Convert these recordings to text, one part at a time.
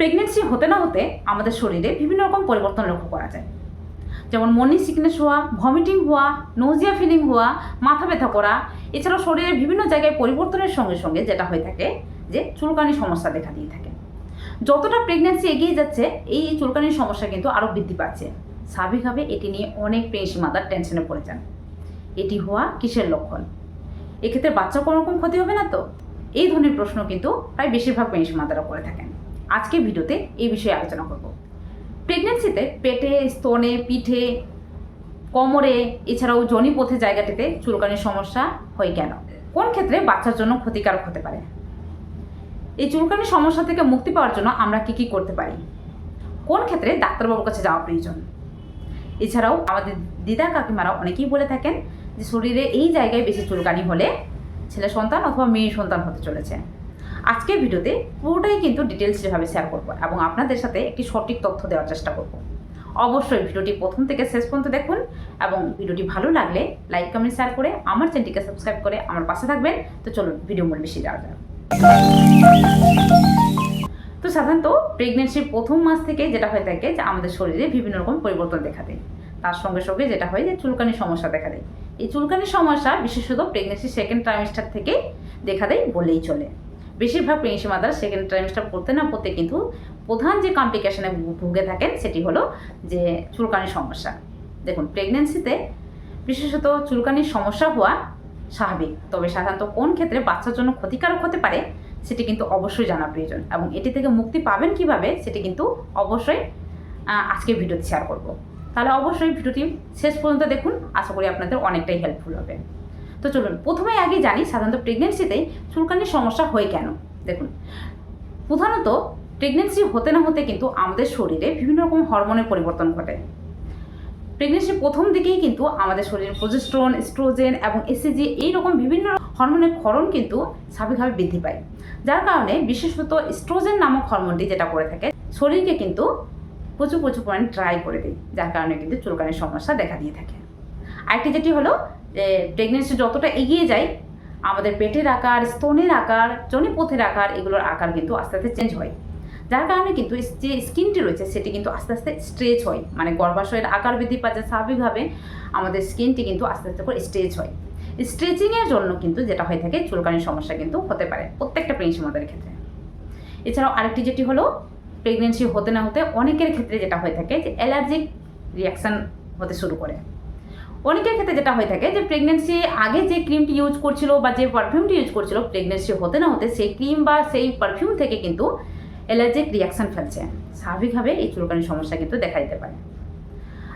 Pregnancy হতে না হতে আমাদের শরীরে বিভিন্ন রকম পরিবর্তন লক্ষ্য করা যায়। যেমন মনি সিকনেস হওয়া ভমিটিং হওয়া নোজিয়া ফিলিং হওয়া, মাথা ব্যথা করা, এছাড়াও শরীরের বিভিন্ন জায়গায় পরিবর্তনের সঙ্গে সঙ্গে যেটা হয়ে থাকে যে চুলকানি সমস্যা দেখা দিয়ে থাকে। যতটা প্রেগনেন্সি এগিয়ে যাচ্ছে, এই চুলকানির সমস্যা কিন্তু আরও বৃদ্ধি পাচ্ছে। স্বাভাবিকভাবে এটি নিয়ে অনেক প্রেগনেন্সি মাতার টেনশনে পড়ে যান। এটি হওয়া কিসের লক্ষণ? এক্ষেত্রে বাচ্চা কোনো রকম ক্ষতি হবে না তো? এই ধরনের প্রশ্ন কিন্তু প্রায় বেশিরভাগ প্রেগনেন্সি মাতারা করে থাকেন। আজকে ভিডিওতে এই বিষয়ে আলোচনা করব। প্রেগনেন্সিতে পেটে, স্তনে, পিঠে, কোমরে, এছাড়াও জনিপথে জায়গাটিতে চুলকানির সমস্যা হয় কেন? কোন ক্ষেত্রে বাচ্চার জন্য ক্ষতিকারক হতে পারে? এই চুলকানির সমস্যা থেকে মুক্তি পাওয়ার জন্য আমরা কি কি করতে পারি? কোন ক্ষেত্রে ডাক্তারবাবুর কাছে যাওয়া প্রয়োজন? এছাড়াও আমাদের দিদা কাকিমারা অনেকেই বলে থাকেন যে শরীরে এই জায়গায় বেশি চুলকানি হলে ছেলে সন্তান অথবা মেয়ে সন্তান হতে চলেছে। আজকের ভিডিওতে পুরোটাই কিন্তু ডিটেলস যেভাবে শেয়ার করব এবং আপনাদের সাথে একটি সঠিক তথ্য দেওয়ার চেষ্টা করব। অবশ্যই ভিডিওটি প্রথম থেকে শেষ পর্যন্ত দেখুন এবং ভিডিওটি ভালো লাগলে লাইক কমেন্ট শেয়ার করে আমার চ্যানেলটিকে সাবস্ক্রাইব করে আমার পাশে থাকবেন। তো চলুন ভিডিও মূল বেশি যাওয়া যাক। তো সাধারণত প্রেগনেন্সির প্রথম মাস থেকে যেটা হয়ে থাকে যে আমাদের শরীরে বিভিন্ন রকম পরিবর্তন দেখা দেয়। তার সঙ্গে সঙ্গে যেটা হয় যে চুলকানির সমস্যা দেখা দেয়। এই চুলকানির সমস্যা বিশেষত প্রেগনেন্সি সেকেন্ড ট্রাইমেস্টার থেকে দেখা দেয় বলেই চলে। বেশিরভাগ প্রেগনেন্সি মাদার সেকেন্ড ট্রাইমেস্টার পড়তে না পড়তে কিন্তু প্রধান যে কমপ্লিকেশনে ভুগে থাকেন সেটি হলো যে চুলকানির সমস্যা। দেখুন প্রেগনেন্সিতে বিশেষত চুলকানির সমস্যা হওয়া স্বাভাবিক, তবে সাধারণত কোন ক্ষেত্রে বাচ্চার জন্য ক্ষতিকারক হতে পারে সেটি কিন্তু অবশ্যই জানা প্রয়োজন এবং এটি থেকে মুক্তি পাবেন কীভাবে সেটি কিন্তু অবশ্যই আজকে ভিডিওতে শেয়ার করব। তাহলে অবশ্যই ভিডিওটি শেষ পর্যন্ত দেখুন, আশা করি আপনাদের অনেকটাই হেল্পফুল হবে। তো চলুন প্রথমে আগে জানি সাধারণত প্রেগনেন্সিতে চুলকানির সমস্যা হয় কেন? দেখুন, প্রধানত প্রেগনেন্সি হতে না হতে কিন্তু আমাদের শরীরে বিভিন্ন রকম হরমোনের পরিবর্তন ঘটে। প্রেগনেন্সির প্রথম দিকেই কিন্তু আমাদের শরীরে প্রজেস্ট্রন স্ট্রোজেন এবং এসিজি এই রকম বিভিন্ন হরমোনের ক্ষরণ কিন্তু স্বাভাবিকভাবে বৃদ্ধি পায়। যার কারণে বিশেষত স্ট্রোজেন নামক হরমোনটি যেটা করে থাকে, শরীরকে কিন্তু প্রচুর প্রচুর পরিমাণে ড্রাই করে দেয়, যার কারণে কিন্তু চুলকানির সমস্যা দেখা দিয়ে থাকে। আরেকটি যেটি হলো প্রেগনেন্সি যতটা এগিয়ে যায়, আমাদের পেটের আকার, স্তনের আকার জনিপথের আকার, এগুলোর আকার কিন্তু আস্তে আস্তে চেঞ্জ হয়। যার কারণে কিন্তু যে স্কিনটি রয়েছে, সেটি কিন্তু আস্তে আস্তে স্ট্রেচ হয়। মানে গর্ভাশয়ের আকার বৃদ্ধি পাচ্ছে স্বাভাবিকভাবে, আমাদের স্কিনটি কিন্তু আস্তে আস্তে করে স্ট্রেচ হয়। স্ট্রেচিংয়ের জন্য কিন্তু যেটা হয়ে থাকে, চুলকানির সমস্যা কিন্তু হতে পারে, প্রত্যেকটা প্রেগনেন্সি মাদের ক্ষেত্রে। এছাড়াও আরেকটি যেটি হলো প্রেগনেন্সি হতে না হতে অনেকের ক্ষেত্রে যেটা হয়ে থাকে যে অ্যালার্জিক রিয়াকশান হতে শুরু করে। অনেকের ক্ষেত্রে যেটা হয়ে থাকে যে প্রেগনেন্সি আগে যে ক্রিমটি ইউজ করছিল বা যে পারফিউমটি ইউজ করছিল প্রেগনেন্সি হতে না হতে সেই ক্রিম বা সেই পারফিউম থেকে কিন্তু অ্যালার্জিক রিয়াকশান ফেলছে। স্বাভাবিকভাবে এই চুলকানির সমস্যা কিন্তু দেখা দিতে পারে।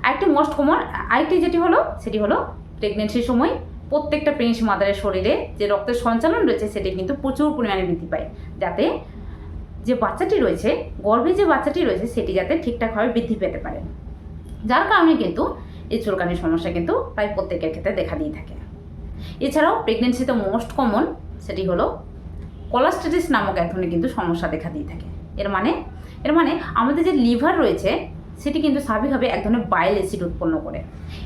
আরেকটি মোস্ট কমন আরেকটি যেটি হলো, সেটি হলো প্রেগনেন্সির সময় প্রত্যেকটা প্রেগনেন্সি মাদারের শরীরে যে রক্তের সঞ্চালন রয়েছে, সেটি কিন্তু প্রচুর পরিমাণে বৃদ্ধি পায়। যাতে যে বাচ্চাটি রয়েছে, গর্ভে যে বাচ্চাটি রয়েছে, সেটি যাতে ঠিকঠাকভাবে বৃদ্ধি পেতে পারে। যার কারণে কিন্তু এই চুলকানির সমস্যা কিন্তু প্রায় প্রত্যেকের ক্ষেত্রে দেখা দিয়ে থাকে। এছাড়াও প্রেগনেন্সিতে মোস্ট কমন সেটি হলো কোলাস্টেটিস নামক এক ধরনের কিন্তু সমস্যা দেখা দিয়ে থাকে। এর মানে এর মানে আমাদের যে লিভার রয়েছে, সেটি কিন্তু স্বাভাবিকভাবে এক ধরনের বাইল অ্যাসিড উৎপন্ন করে।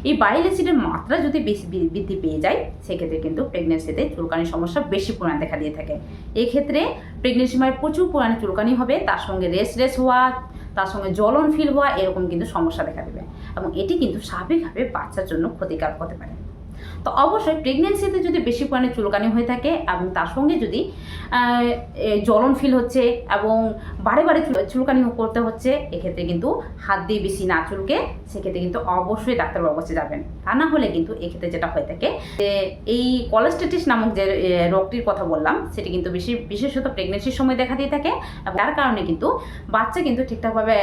এই বাইল অ্যাসিডের মাত্রা যদি বেশি বৃদ্ধি পেয়ে যায়, সেক্ষেত্রে কিন্তু প্রেগনেন্সিতে চুলকানির সমস্যা বেশি পরিমাণে দেখা দিয়ে থাকে। এক্ষেত্রে প্রেগনেন্সি সময় প্রচুর পরিমাণে চুলকানি হবে, তার সঙ্গে রেস রেস্টলেস হওয়া, তার সঙ্গে জ্বলন ফিল হওয়া, এরকম কিন্তু সমস্যা দেখা দেবে। এবং এটি কিন্তু স্বাভাবিকভাবে বাচ্চার জন্য ক্ষতিকারক হতে পারে। তো অবশ্যই প্রেগনেন্সিতে যদি বেশি পরিমাণে চুলকানি হয়ে থাকে এবং তার সঙ্গে যদি জ্বলন ফিল হচ্ছে এবং বারে বারে চুল- চুলকানি করতে হচ্ছে, এক্ষেত্রে কিন্তু হাত দিয়ে বেশি না চুলকে, সেক্ষেত্রে কিন্তু অবশ্যই ডাক্তারবাবুর কাছে যাবেন। তা না হলে কিন্তু এক্ষেত্রে যেটা হয়ে থাকে যে এই কলেস্টেটিস নামক যে রোগটির কথা বললাম, সেটি কিন্তু বেশি, বিশেষত প্রেগনেন্সির সময় দেখা দিয়ে থাকে এবং তার কারণে কিন্তু বাচ্চা কিন্তু ঠিকঠাকভাবে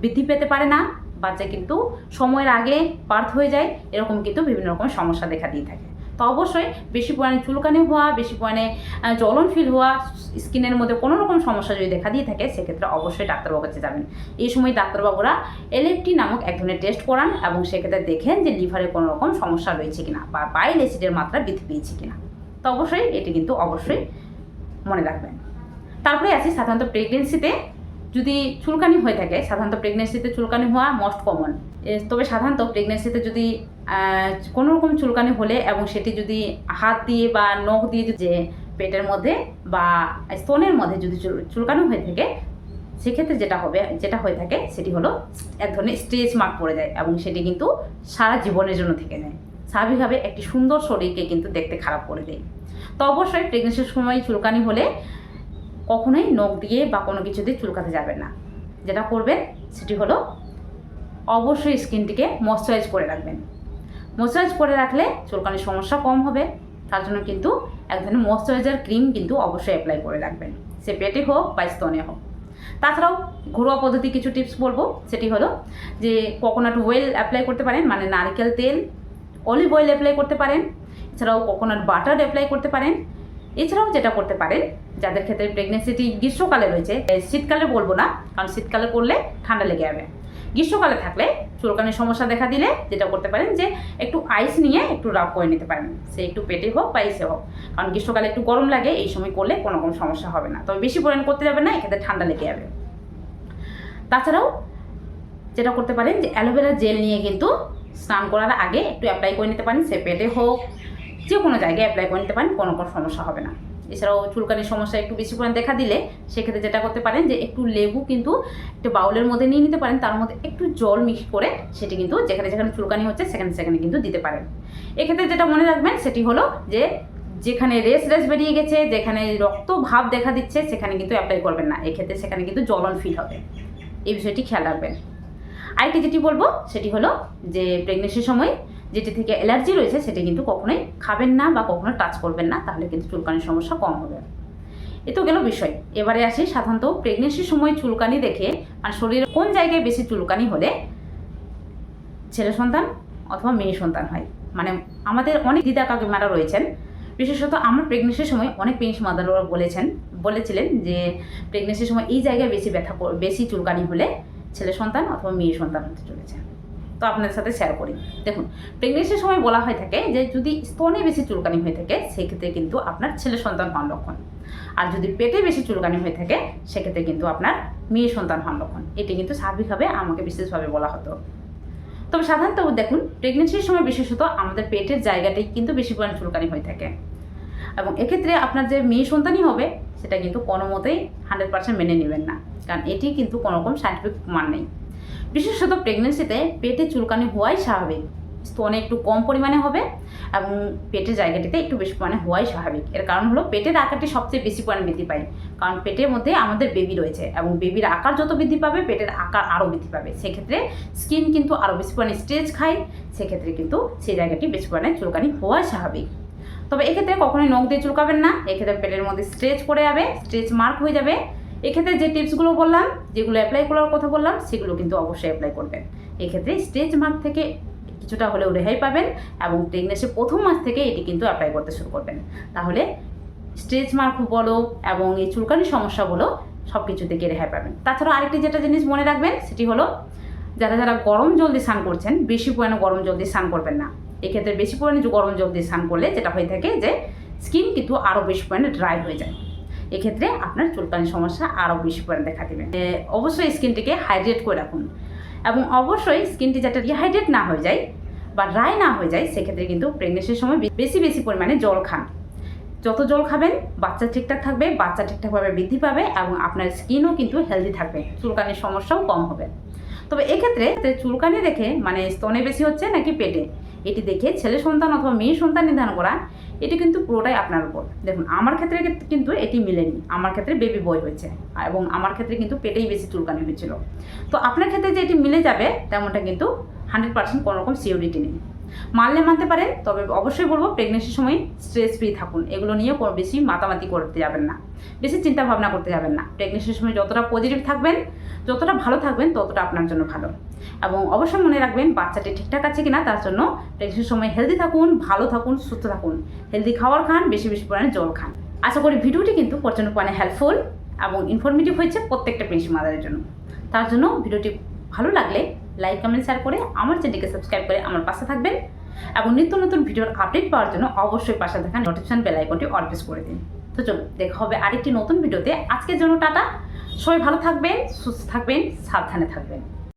বৃদ্ধি পেতে পারে না। বাচ্চা কিন্তু সময়ের আগে বার্থ হয়ে যায়, এরকম কিন্তু বিভিন্ন রকম সমস্যা দেখা দিয়ে থাকে। তো অবশ্যই বেশি পরিমাণে চুলকানি হওয়া, বেশি পরিমাণে জ্বলন ফিল হওয়া, স্কিনের মধ্যে কোনো রকম সমস্যা যদি দেখা দিয়ে থাকে, সেক্ষেত্রে অবশ্যই ডাক্তারবাবুর কাছে যাবেন। এই সময় ডাক্তারবাবুরা এলএফটি নামক এক ধরনের টেস্ট করান এবং সেক্ষেত্রে দেখেন যে লিভারে কোনো রকম সমস্যা রয়েছে কিনা বা বাইল অ্যাসিডের মাত্রা বৃদ্ধি পেয়েছে কিনা। তো অবশ্যই এটি কিন্তু অবশ্যই মনে রাখবেন। তারপরে আসি সাধারণত প্রেগনেন্সিতে যদি চুলকানি হয়ে থাকে, সাধারণত প্রেগনেন্সিতে চুলকানি হওয়া মোস্ট কমন তবে সাধারণত প্রেগনেন্সিতে যদি কোনো রকম চুলকানি হলে এবং সেটি যদি হাত দিয়ে বা নখ দিয়ে যে পেটের মধ্যে বা স্তনের মধ্যে যদি চুল- চুলকানো হয়ে থাকে, সেক্ষেত্রে যেটা হবে, যেটা হয়ে থাকে সেটি হলো এক ধরনের স্ট্রেচ মার্ক পড়ে যায় এবং সেটি কিন্তু সারা জীবনের জন্য থেকে যায়। স্বাভাবিকভাবে একটি সুন্দর শরীরকে কিন্তু দেখতে খারাপ করে দেয়। তো অবশ্যই প্রেগনেন্সির সময় চুলকানি হলে কখনোই নখ দিয়ে বা কোনো কিছু দিয়ে চুলকাতে যাবেন না। যেটা করবেন সেটি হলো অবশ্যই স্কিনটিকে ময়শ্চারাইজ করে রাখবেন। ময়শ্চারাইজ করে রাখলে চুলকানির সমস্যা কম হবে। তার জন্য কিন্তু এক ধরনের ময়শ্চারাইজার ক্রিম কিন্তু অবশ্যই অ্যাপ্লাই করে রাখবেন। সে পেটে হোক বা স্তনে হোক। তাছাড়াও ঘরোয়া পদ্ধতি কিছু টিপস বলব। সেটি হলো যে কোকোনাট ওয়েল অ্যাপ্লাই করতে পারেন মানে নারকেল তেল অলিভ অয়েল অ্যাপ্লাই করতে পারেন। এছাড়াও কোকোনাট বাটার অ্যাপ্লাই করতে পারেন। এছাড়াও যেটা করতে পারেন, যাদের ক্ষেত্রে প্রেগনেন্সিটি গ্রীষ্মকালে রয়েছে শীতকালে বলব না, কারণ শীতকালে করলে ঠান্ডা লেগে যাবে। গ্রীষ্মকালে থাকলে চুলকানির সমস্যা দেখা দিলে যেটা করতে পারেন যে, একটু আইস নিয়ে একটু রাব করে নিতে পারেন। সে একটু পেটে হোক বা আইসে হোক। কারণ গ্রীষ্মকালে একটু গরম লাগে, এই সময় করলে কোনো রকম সমস্যা হবে না। তবে বেশি পরিমাণ করতে যাবে না, এক্ষেত্রে ঠান্ডা লেগে যাবে। তাছাড়াও যেটা করতে পারেন যে, অ্যালোভেরা জেল নিয়ে কিন্তু স্নান করার আগে একটু অ্যাপ্লাই করে নিতে পারেন, সে পেটে হোক যে কোনো জায়গায় অ্যাপ্লাই করে নিতে পারেন, কোনো কোনো সমস্যা হবে না। এছাড়াও চুলকানির সমস্যা একটু বেশি পরিমাণ দেখা দিলে সেক্ষেত্রে যেটা করতে পারেন যে একটু লেবু কিন্তু একটু বাউলের মধ্যে নিয়ে নিতে পারেন, তার মধ্যে একটু জল মিক্স করে সেটি কিন্তু যেখানে যেখানে চুলকানি হচ্ছে সেখানে সেখানে কিন্তু দিতে পারেন। এক্ষেত্রে যেটা মনে রাখবেন সেটি হলো যে যেখানে রেস রেস বেরিয়ে গেছে, যেখানে রক্ত ভাব দেখা দিচ্ছে, সেখানে কিন্তু অ্যাপ্লাই করবেন না। এক্ষেত্রে সেখানে কিন্তু জ্বলন ফিল হবে। এই বিষয়টি খেয়াল রাখবেন। আরেকটি যেটি বলব সেটি হলো যে প্রেগনেন্সির সময় যেটি থেকে অ্যালার্জি রয়েছে সেটি কিন্তু কখনোই খাবেন না বা কখনো টাচ করবেন না, তাহলে কিন্তু চুলকানির সমস্যা কম হবে। এ তো গেল বিষয়। এবারে আসি সাধারণত প্রেগনেন্সির সময় চুলকানি দেখে মানে শরীরে কোন জায়গায় বেশি চুলকানি হলে ছেলে সন্তান অথবা মেয়ে সন্তান হয়? মানে আমাদের অনেক দিদা কাকিমারা রয়েছেন, বিশেষত আমার প্রেগনেন্সির সময় অনেক পেন্স মাদাররা বলেছেন, বলেছিলেন যে প্রেগনেন্সির সময় এই জায়গায় বেশি ব্যথা বেশি চুলকানি হলে ছেলে সন্তান অথবা মেয়ে সন্তান হতে চলেছে। তো আপনাদের সাথে শেয়ার করি। দেখুন প্রেগনেন্সির সময় বলা হয়ে থাকে যে যদি স্তনে বেশি চুলকানি হয়ে থাকে, সেক্ষেত্রে কিন্তু আপনার ছেলে সন্তান হওয়ার লক্ষণ। আর যদি পেটে বেশি চুলকানি হয়ে থাকে, সেক্ষেত্রে কিন্তু আপনার মেয়ে সন্তান হওয়ার লক্ষণ। এটি কিন্তু স্বাভাবিকভাবে আমাকে বিশেষভাবে বলা হতো। তবে সাধারণত দেখুন প্রেগনেন্সির সময় বিশেষত আমাদের পেটের জায়গাটাই কিন্তু বেশি পরিমাণ চুলকানি হয়ে থাকে। এবং এক্ষেত্রে আপনার যে মেয়ে সন্তানই হবে, সেটা কিন্তু কোনো মতেই হান্ড্রেড পার্সেন্ট মেনে নেবেন না। কারণ এটি কিন্তু কোনো রকম সাইন্টিফিক প্রমাণ নেই। বিশেষত প্রেগনেন্সিতে পেটে চুলকানি হওয়াই স্বাভাবিক। স্তনে একটু কম পরিমাণে হবে এবং পেটের জায়গাটিতে একটু বেশি পরিমাণে হওয়াই স্বাভাবিক। এর কারণ হলো পেটের আকারটি সবচেয়ে বেশি পরিমাণে বৃদ্ধি পায়। কারণ পেটের মধ্যে আমাদের বেবি রয়েছে এবং বেবির আকার যত বৃদ্ধি পাবে, পেটের আকার আরও বৃদ্ধি পাবে। সেক্ষেত্রে স্কিন কিন্তু আরও বেশি পরিমাণে স্ট্রেচ খায়, সেক্ষেত্রে কিন্তু সেই জায়গাটি বেশি পরিমাণে চুলকানি হওয়াই স্বাভাবিক। তবে এক্ষেত্রে কখনোই নখ দিয়ে চুলকাবেন না, এক্ষেত্রে পেটের মধ্যে স্ট্রেচ পড়ে যাবে স্ট্রেচ মার্ক হয়ে যাবে। এক্ষেত্রে যে টিপসগুলো বললাম, যেগুলো অ্যাপ্লাই করার কথা বললাম, সেগুলো কিন্তু অবশ্যই অ্যাপ্লাই করবেন। এক্ষেত্রে স্টেজ মার্ক থেকে কিছুটা হলেও রেহাই পাবেন এবং প্রেগনেন্সির প্রথম মাস থেকে এটি কিন্তু অ্যাপ্লাই করতে শুরু করবেন। তাহলে স্টেজ মার্ক বলো এবং এই চুলকানির সমস্যা বলো সব কিছু থেকে রেহাই পাবেন। তাছাড়া আরেকটি যেটা জিনিস মনে রাখবেন, সেটি হলো যারা যারা গরম জল দিয়ে স্নান করছেন, বেশি পরিমাণে গরম জল দিয়ে স্নান করবেন না। এক্ষেত্রে বেশি পরিমাণে গরম জল দিয়ে স্নান করলে যেটা হয়ে থাকে যে স্কিন কিন্তু আরও বেশি পরিমাণে ড্রাই হয়ে যায়। এক্ষেত্রে আপনার চুলকানির সমস্যা আরও বেশি পরিমাণে দেখা দেবে। অবশ্যই স্কিনটিকে হাইড্রেট করে রাখুন। এবং অবশ্যই স্কিনটি যাতে রিহাইড্রেট না হয়ে যায় বা ড্রাই না হয়ে যায়, সেক্ষেত্রে কিন্তু প্রেগনেন্সির সময় বেশি বেশি পরিমাণে জল খান। যত জল খাবেন, বাচ্চা ঠিকঠাক থাকবে, বাচ্চা ঠিকঠাকভাবে বৃদ্ধি পাবে এবং আপনার স্কিনও কিন্তু হেলদি থাকবে। চুলকানির সমস্যাও কম হবে। তবে এক্ষেত্রে, চুলকানি দেখে মানে স্তনে বেশি হচ্ছে নাকি পেটে? এটি দেখে ছেলে সন্তান অথবা মেয়ে সন্তান নির্ধারণ করা, এটি কিন্তু পুরোটাই আপনার উপর। দেখুন, আমার ক্ষেত্রে কিন্তু এটি মিলেনি। আমার ক্ষেত্রে বেবি বয় হয়েছে, এবং আমার ক্ষেত্রে কিন্তু পেটেই বেশি চুলকানি হয়েছিল। তো আপনার ক্ষেত্রে যে এটি মিলে যাবে, তেমনটা কিন্তু হান্ড্রেড পার্সেন্ট কোনোরকম সিওরিটি নেই। মানলে মানতে পারেন, তবে অবশ্যই বলব প্রেগনেন্সির সময় স্ট্রেস ফ্রি থাকুন। এগুলো নিয়ে বেশি মাতামাতি করতে যাবেন না। বেশি চিন্তা ভাবনা করতে যাবেন না। প্রেগনেন্সির সময় যতটা পজিটিভ থাকবেন, যতটা ভালো থাকবেন, ততটা আপনার জন্য ভালো। এবং অবশ্যই মনে রাখবেন, বাচ্চাটি ঠিকঠাক আছে কিনা তার জন্য প্রেগনেন্সির সময় হেলদি থাকুন, ভালো থাকুন, সুস্থ থাকুন। হেলদি খাওয়ার খান, বেশি বেশি পরিমাণে জল খান। আশা করি ভিডিওটি কিন্তু প্রচণ্ড পরিমাণে হেল্পফুল এবং ইনফরমেটিভ হয়েছে প্রত্যেকটা পেন্স মাদারের জন্য। তার জন্য ভিডিওটি ভালো লাগলে লাইক কমেন্ট শেয়ার করে আমার চ্যানেলকে সাবস্ক্রাইব করে আমার পাশে থাকবেন। এবং নিত্য নতুন ভিডিওর আপডেট পাওয়ার জন্য অবশ্যই পাশে থাকা নোটিফিকেশন বেল আইকনটি অল প্রেস করে দিন। তো চলুন, দেখা হবে আরেকটি নতুন ভিডিওতে আজকের জন্য টাটা। সবাই ভালো থাকবেন, সুস্থ থাকবেন, সাবধানে থাকবেন।